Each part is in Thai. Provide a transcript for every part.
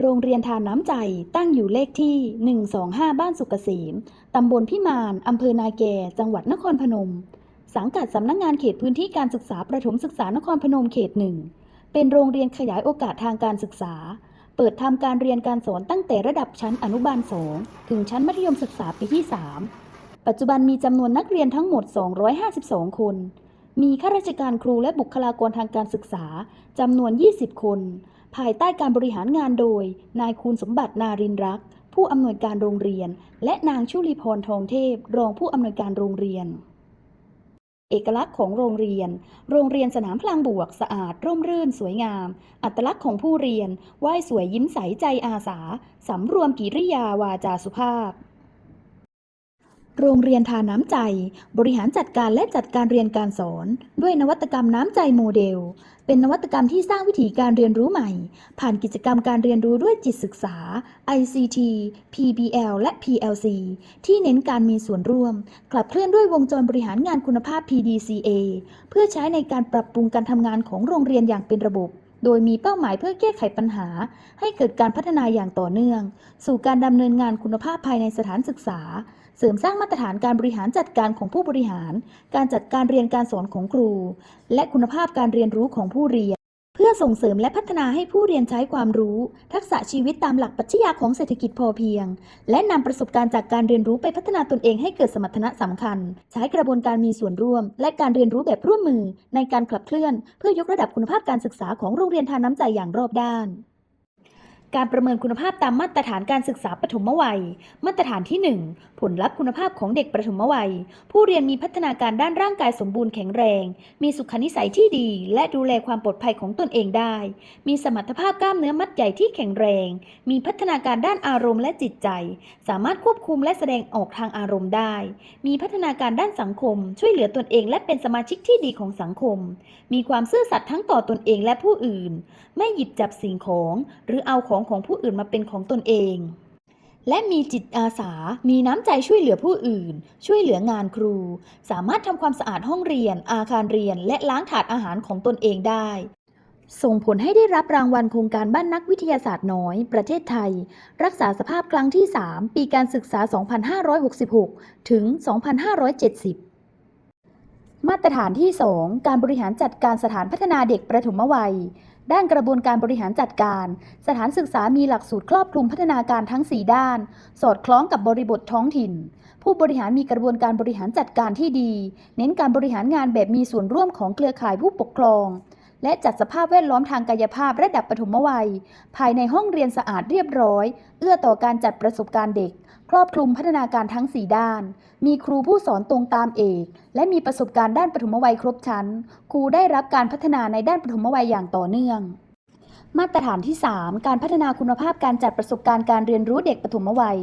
โรงเรียนทานน้ำใจตั้งอยู่เลขที่ 125 บ้านสุกเกษม ตำบลพิมาน อำเภอนาแก จังหวัดนครพนม สังกัดสำนักงานเขตพื้นที่การศึกษาประถมศึกษานครพนมเขตหนึ่ง เป็นโรงเรียนขยายโอกาสทางการศึกษา เปิดทำการเรียนการสอนตั้งแต่ระดับชั้นอนุบาล 2 ถึงชั้นมัธยมศึกษาปีที่ 3 ปัจจุบันมีจำนวนนักเรียนทั้งหมด 252 คน มีข้าราชการครูและบุคลากรทางการศึกษาจำนวน 20 คน ภายใต้การบริหารงานโดย นายคูณสมบัตินารินรัก ผู้อำนวยการโรงเรียน และนางชุลีพรทองเทพ รองผู้อำนวยการโรงเรียน เอกลักษณ์ของโรงเรียน โรงเรียนสนามพลางบวกสะอาด ร่มรื่น สวยงาม อัตลักษณ์ของผู้เรียนไหว้สวยยิ้มใสใจอาสาสำรวมกิริยาวาจาสุภาพ โรงเรียนทาน้ำใจ บริหารจัดการและจัดการเรียนการสอน ด้วยนวัตกรรมน้ำใจโมเดล เป็นนวัตกรรมที่สร้างวิถีการเรียนรู้ใหม่ ผ่านกิจกรรมการเรียนรู้ด้วยจิตศึกษา ICT PBL และ PLC ที่เน้นการมีส่วนร่วม ขับเคลื่อนด้วยวงจรบริหารงานคุณภาพ PDCA เพื่อใช้ในการปรับปรุงการทำงานของโรงเรียนอย่างเป็นระบบ โดยมีเป้าหมายเพื่อแก้ไขปัญหา ให้เกิดการพัฒนาอย่างต่อเนื่อง สู่การดำเนินงานคุณภาพภายในสถานศึกษา เสริมสร้างมาตรฐานการบริหารจัดการของผู้บริหาร การจัดการเรียนการสอนของครู และคุณภาพการเรียนรู้ของผู้เรียน เพื่อส่งเสริมและพัฒนาให้ผู้เรียนใช้ความรู้ ทักษะชีวิตตามหลักปรัชญาของเศรษฐกิจพอเพียง และนำประสบการณ์จากการเรียนรู้ไปพัฒนาตนเองให้เกิดสมรรถนะสำคัญ ใช้กระบวนการมีส่วนร่วม และการเรียนรู้แบบร่วมมือ ในการขับเคลื่อน เพื่อยกระดับคุณภาพการศึกษาของโรงเรียนทานน้ำใจอย่างรอบด้าน การประเมินคุณภาพตามมาตรฐานการศึกษาปฐมวัย มาตรฐานที่ 1 ผลลัพธ์คุณภาพของเด็กประถมวัย ผู้เรียนมีพัฒนาการด้านร่างกายสมบูรณ์แข็งแรง มีสุขนิสัยที่ดี และดูแลความปลอดภัยของตนเองได้ มีสมรรถภาพกล้ามเนื้อมัดใหญ่ที่แข็งแรง มีพัฒนาการด้านอารมณ์และจิตใจ สามารถควบคุมและแสดงออกทางอารมณ์ได้ มีพัฒนาการด้านสังคม ช่วยเหลือตนเอง และเป็นสมาชิกที่ดีของสังคม มีความซื่อสัตย์ทั้งต่อตนเองและผู้อื่น ไม่หยิบจับสิ่งของ หรือเอาของของผู้อื่นมาเป็นของตนเอง และมีจิตอาสา มีน้ำใจช่วยเหลือผู้อื่น ช่วยเหลืองานครู สามารถทำความสะอาดห้องเรียน อาคารเรียน และล้างถาดอาหารของตนเองได้ ส่งผลให้ได้รับรางวัลโครงการบ้านนักวิทยาศาสตร์น้อย ประเทศไทย รักษาสภาพครั้งที่ 3 ปีการศึกษา 2566 ถึง 2570มาตรฐานที่ 2 การบริหารจัดการสถานพัฒนาเด็กประถมวัย ด้านกระบวนการบริหารจัดการ สถานศึกษามีหลักสูตรครอบคลุมพัฒนาการทั้ง 4 ด้าน สอดคล้องกับบริบทท้องถิ่น ผู้บริหารมีกระบวนการบริหารจัดการที่ดี เน้นการบริหารงานแบบมีส่วนร่วมของเครือข่ายผู้ปกครอง และจัดสภาพแวดล้อมทางกายภาพระดับปฐมวัย ภายในห้องเรียนสะอาดเรียบร้อย เอื้อต่อการจัดประสบการณ์เด็ก ครอบคลุมพัฒนาการทั้ง 4 ด้าน มีครูผู้สอนตรงตามเอก และมีประสบการณ์ด้านปฐมวัยครบชั้น ครูได้รับการพัฒนาในด้านปฐมวัยอย่างต่อเนื่อง มาตรฐานที่ 3 การพัฒนาคุณภาพการจัดประสบการณ์การเรียนรู้เด็กปฐมวัย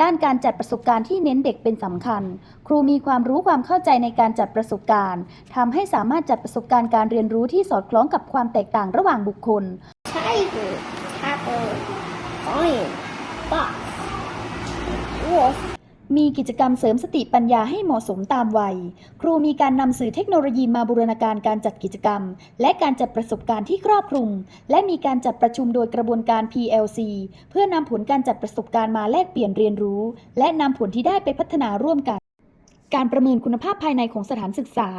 ด้านการจัดประสบการณ์ที่เน้นเด็กเป็นสำคัญ ครูมีความรู้ความเข้าใจในการจัดประสบการณ์ทำให้สามารถจัดประสบการณ์การเรียนรู้ที่สอดคล้องกับความแตกต่างระหว่างบุคคล tiger, apple, lion, fox, มีกิจกรรมเสริมสติปัญญาให้เหมาะสมตามวัย ครูมีการนำสื่อเทคโนโลยีมาบูรณาการการจัดกิจกรรม และการจัดประสบการณ์ที่ครอบคลุม และมีการจัดประชุมโดยกระบวนการ PLC เพื่อนำผลการจัดประสบการณ์มาแลกเปลี่ยนเรียนรู้ และนำผลที่ได้ไปพัฒนาร่วมกัน การประเมินคุณภาพภายในของสถานศึกษา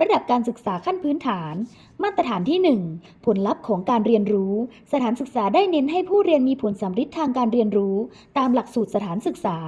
ระดับการศึกษาขั้นพื้นฐาน มาตรฐานที่ 1 ผลลัพธ์ของการเรียนรู้ สถานศึกษาได้เน้นให้ผู้เรียนมีผลสำฤทธิ์ทางการเรียนรู้ ตามหลักสูตรสถานศึกษา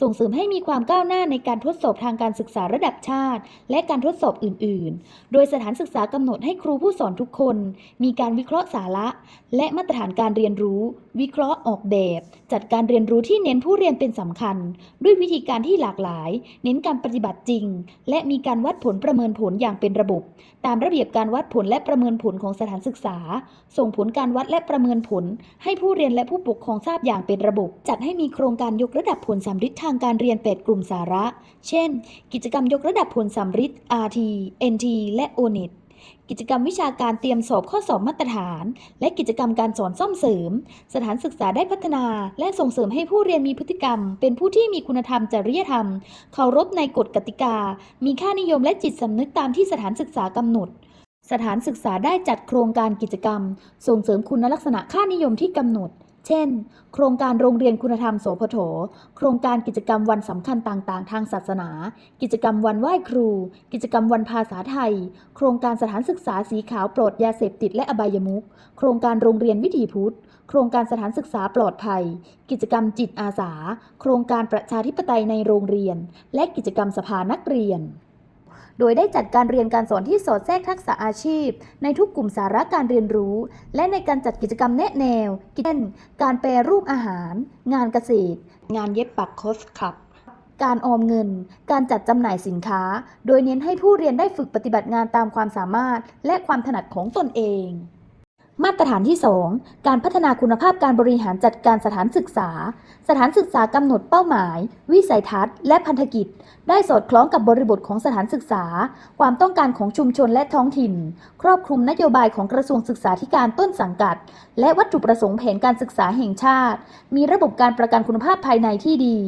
ส่งเสริมให้มีความก้าวหน้าในการทดสอบทางการศึกษาระดับชาติ และการทดสอบอื่น ๆ โดยสถานศึกษากำหนดให้ครูผู้สอนทุกคน มีการวิเคราะห์สาระ และมาตรฐานการเรียนรู้ วิเคราะห์ออกแบบ จัดการเรียนรู้ที่เน้นผู้เรียนเป็นสำคัญ ด้วยวิธีการที่หลากหลาย เน้นการปฏิบัติจริง และมีการวัดผลประเมินผลอย่างเป็นระบบ ตามระเบียบการวัดผลและประเมินผลของสถานศึกษา ส่งผลการวัดและประเมินผล ให้ผู้เรียนและผู้ปกครองทราบอย่างเป็นระบบ จัดให้มีโครงการยกระดับผลสำฤทธิ์ทางการเรียน8กลุ่มสาระ เช่น กิจกรรมยกระดับผลสำฤทธิ์ RT NT และ ONET กิจกรรมวิชาการเตรียมสอบข้อสอบมาตรฐาน และกิจกรรมการสอนซ่อมเสริม สถานศึกษาได้พัฒนา และส่งเสริมให้ผู้เรียนมีพฤติกรรม เป็นผู้ที่มีคุณธรรมจริยธรรม เคารพในกฎกติกา มีค่านิยมและจิตสำนึกตามที่สถานศึกษากำหนดสถานศึกษาได้จัดโครงการกิจกรรม ส่งเสริมคุณลักษณะค่านิยมที่กำหนด เช่น โครงการโรงเรียนคุณธรรมโสพโถ โครงการกิจกรรมวันสำคัญต่างๆ ทางศาสนา กิจกรรมวันไหว้ครู กิจกรรมวันภาษาไทย โครงการสถานศึกษาสีขาวปลอดยาเสพติดและอบายมุข โครงการโรงเรียนวิถีพุทธ โครงการสถานศึกษาปลอดภัย กิจกรรมจิตอาสา โครงการประชาธิปไตยในโรงเรียน และกิจกรรมสภานักเรียน โดยได้จัดการเรียนการสอนที่สอดแทรกทักษะอาชีพ ในทุกกลุ่มสาระการเรียนรู้ และในการจัดกิจกรรมแนะแนวเช่นการแปรรูปอาหาร งานเกษตร งานเย็บปักโคสคับการออมเงิน การจัดจำหน่ายสินค้า โดยเน้นให้ผู้เรียนได้ฝึกปฏิบัติงานตามความสามารถ และความถนัดของตนเอง มาตรฐานที่ 2 การพัฒนาคุณภาพการบริหารจัดการสถานศึกษา สถานศึกษากำหนดเป้าหมาย วิสัยทัศน์ และพันธกิจ ได้สอดคล้องกับบริบทของสถานศึกษา ความต้องการของชุมชนและท้องถิ่น ครอบคลุมนโยบายของกระทรวงศึกษาธิการต้นสังกัด และวัตถุประสงค์แผนการศึกษาแห่งชาติ มีระบบการประกันคุณภาพภายในที่ดี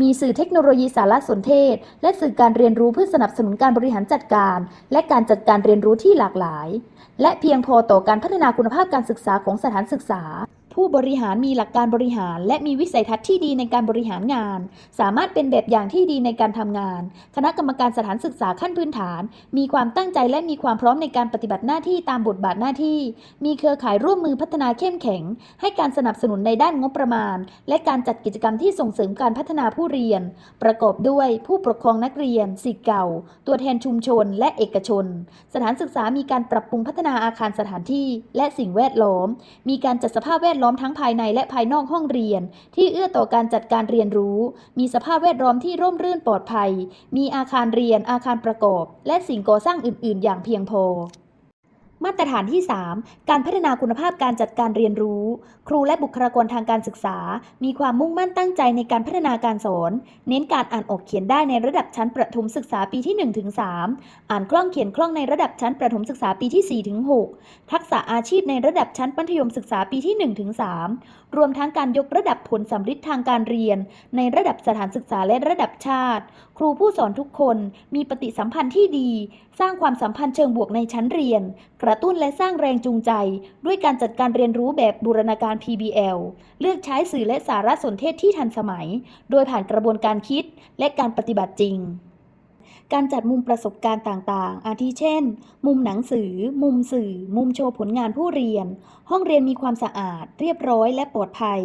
มีสื่อเทคโนโลยีสารสนเทศ และสื่อการเรียนรู้เพื่อสนับสนุนการบริหารจัดการ และการจัดการเรียนรู้ที่หลากหลาย และเพียงพอต่อการพัฒนาคุณภาพาพการศึกษาของสถานศึกษา ผู้บริหารมีหลักการบริหาร และมีวิสัยทัศน์ที่ดีในการบริหารงาน สามารถเป็นแบบอย่างที่ดีในการทำงาน คณะกรรมการสถานศึกษาขั้นพื้นฐาน มีความตั้งใจและมีความพร้อมในการปฏิบัติหน้าที่ตามบทบาทหน้าที่ มีเครือข่ายร่วมมือพัฒนาเข้มแข็ง ให้การสนับสนุนในด้านงบประมาณ และการจัดกิจกรรมที่ส่งเสริมการพัฒนาผู้เรียน ประกอบด้วยผู้ปกครองนักเรียนสิทธิ์เก่า ตัวแทนชุมชน และเอกชน สถานศึกษามีการปรับปรุงพัฒนาอาคารสถานที่ และสิ่งแวดล้อม มีการจัดสภาพแวดล้อมล้อมทั้งภายในและภายนอกห้องเรียน ที่เอื้อต่อการจัดการเรียนรู้ มีสภาพแวดล้อมที่ร่มรื่นปลอดภัย มีอาคารเรียนอาคารประกอบ และสิ่งก่อสร้างอื่น ๆ อย่างเพียงพอ มาตรฐานที่ 3 การพัฒนาคุณภาพการจัดการเรียนรู้ ครูและบุคลากรทางการศึกษา มีความมุ่งมั่นตั้งใจในการพัฒนาการสอน เน้นการอ่านออกเขียนได้ในระดับชั้นประถมศึกษาปีที่1-3อ่านคล่องเขียนคล่องในระดับชั้นประถมศึกษาปีที่4-6ทักษะอาชีพในระดับชั้นมัธยมศึกษาปีที่1-3รวมทั้งการยกระดับผลสำฤทธิ์ทางการเรียน ในระดับสถานศึกษาและระดับชาติ ครูผู้สอนทุกคนมีปฏิสัมพันธ์ที่ดี สร้างความสัมพันธ์เชิงบวกในชั้นเรียนกระระตุ้นและสร้างแรงจูงใจ ด้วยการจัดการเรียนรู้แบบบูรณาการ PBL เลือกใช้สื่อและสารสนเทศที่ทันสมัย โดยผ่านกระบวนการคิดและการปฏิบัติจริงการจัดมุมประสบการณ์ต่างๆ อาทิเช่น มุมหนังสือ มุมสื่อ มุมโชว์ผลงานผู้เรียน ห้องเรียนมีความสะอาด เรียบร้อยและปลอดภัย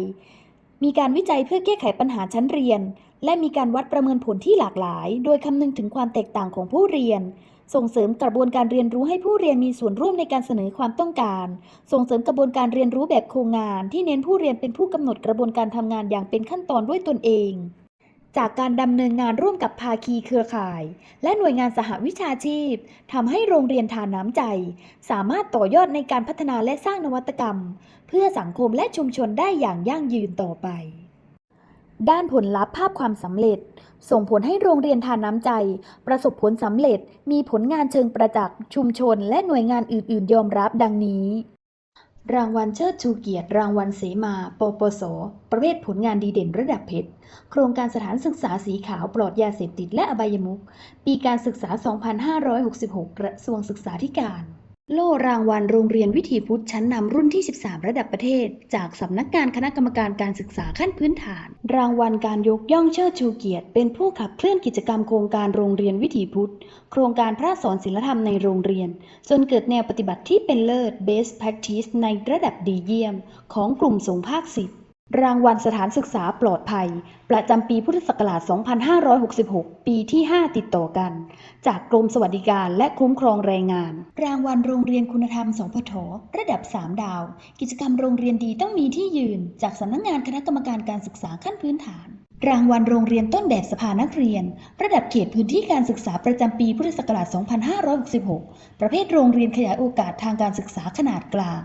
มีการวิจัยเพื่อแก้ไขปัญหาชั้นเรียน และมีการวัดประเมินผลที่หลากหลาย โดยคำนึงถึงความแตกต่างของผู้เรียน ส่งเสริมกระบวนการเรียนรู้ให้ผู้เรียนมีส่วนร่วมในการเสนอความต้องการ ส่งเสริมกระบวนการเรียนรู้แบบโครงงาน ที่เน้นผู้เรียนเป็นผู้กำหนดกระบวนการทำงานอย่างเป็นขั้นตอนด้วยตนเอง จากการดำเนินงานร่วมกับภาคีเครือข่าย และหน่วยงานสหวิชาชีพทำให้โรงเรียนทานน้ำใจ สามารถต่อยอดในการพัฒนาและสร้างนวัตกรรม เพื่อสังคมและชุมชนได้อย่างยั่งยืนต่อไป ด้านผลลัพธ์ภาพความสำเร็จ ส่งผลให้โรงเรียนทานน้ำใจ ประสบผลสำเร็จมีผลงานเชิงประจักษ์ชุมชน และหน่วยงานอื่น ๆ ยอมรับดังนี้ รางวัลเชิดชูเกียรติ รางวัลเสมา ปปส ประเภทผลงานดีเด่นระดับเพชร โครงการสถานศึกษาสีขาวปลอดยาเสพติดและอบายมุขปีการศึกษา 2566 กระทรวงศึกษาธิการ โล่รางวัลโรงเรียนวิถีพุทธชั้นนำรุ่นที่ 13 ระดับประเทศ จากสำนักงานคณะกรรมการการศึกษาขั้นพื้นฐาน รางวัลการยกย่องเชิดชูเกียรติ เป็นผู้ขับเคลื่อนกิจกรรมโครงการโรงเรียนวิถีพุทธ โครงการพระสอนศิลธรรมในโรงเรียน จนเกิดแนวปฏิบัติที่เป็นเลิศ Best Practice ในระดับดีเยี่ยม ของกลุ่มสงฆ์ภาค10 รางวัลสถานศึกษาปลอดภัย ประจำปีพุทธศักราช 2566 ปีที่ 5 ติดต่อกัน จากกรมสวัสดิการและคุ้มครองแรงงาน รางวัลโรงเรียนคุณธรรมสพทระดับ 3 ดาว กิจกรรมโรงเรียนดีต้องมีที่ยืน จากสำนักงานคณะกรรมการการศึกษาขั้นพื้นฐาน รางวัลโรงเรียนต้นแบบสภานักเรียน ระดับเขตพื้นที่การศึกษาประจำปีพุทธศักราช 2566 ประเภทโรงเรียนขยายโอกาสทางการศึกษาขนาดกลาง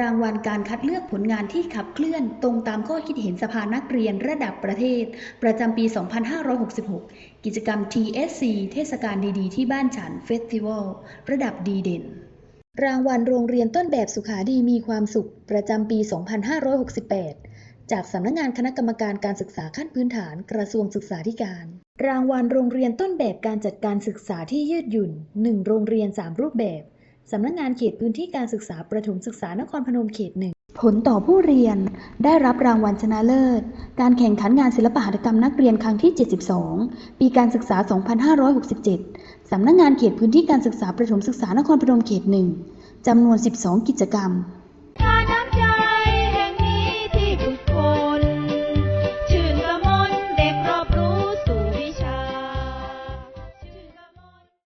รางวัลการคัดเลือกผลงานที่ขับเคลื่อนตรงตามข้อคิดเห็นสภานักเรียนระดับประเทศ ประจำปี 2566 กิจกรรม TSC เทศกาลดี ๆ ที่บ้านฉันเฟสติวัลระดับดีเด่น รางวัลโรงเรียนต้นแบบสุขาดีมีความสุข ประจำปี 2568 จากสำนักงานคณะกรรมการการศึกษาขั้นพื้นฐานกระทรวงศึกษาธิการ รางวัลโรงเรียนต้นแบบการจัดการศึกษาที่ยืดหยุ่น 1 โรงเรียน 3 รูปแบบ สำนักงานเขตพื้นที่การศึกษาประถมศึกษานครพนมเขตหนึ่งผลต่อผู้เรียนได้รับรางวัลชนะเลิศ การแข่งขันงานศิลปหัตถกรรมนักเรียนครั้งที่ 72 ปีการศึกษา 2567 สำนักงงานเขตพื้นที่การศึกษาประถมศึกษานครพนมเขตหนึ่งจำนวน 12 กิจกรรม